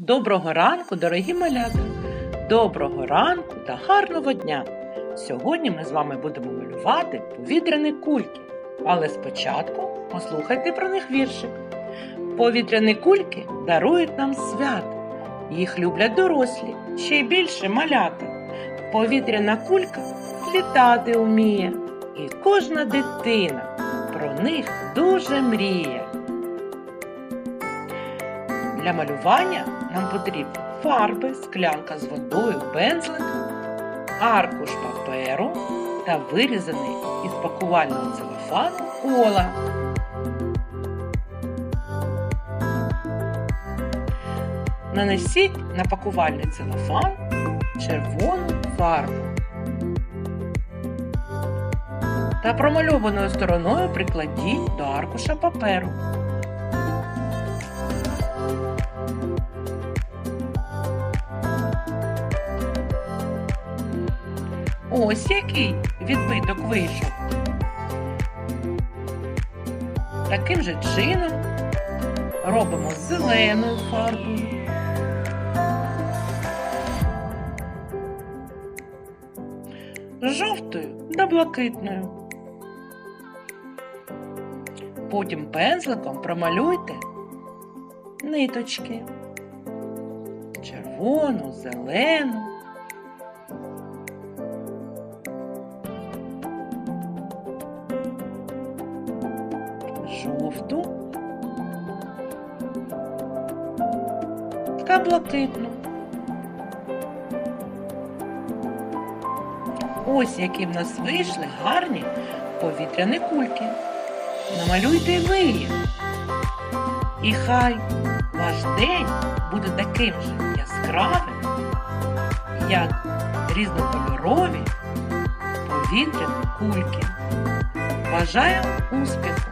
Доброго ранку, дорогі малята! Доброго ранку та гарного дня! Сьогодні ми з вами будемо малювати повітряні кульки. Але спочатку послухайте про них віршик. Повітряні кульки дарують нам свято. Їх люблять дорослі, ще й більше малята. Повітряна кулька літати вміє, і кожна дитина про них дуже мріє. Для малювання нам потрібні фарби, склянка з водою, пензлик, аркуш паперу та вирізаний із пакувального целофану кола. Нанесіть на пакувальний целофан червону фарбу. Та промальованою стороною прикладіть до аркуша паперу. Ось який відбиток вийшов. Таким же чином робимо зеленою фарбою. Жовтою та блакитною. Потім пензликом промалюйте ниточки. Червону, зелену. Жовту та блакитну. Ось які в нас вийшли гарні повітряні кульки. Намалюйте ви. І хай ваш день буде таким же яскравим, як різнокольорові повітряні кульки. Бажаю успіху!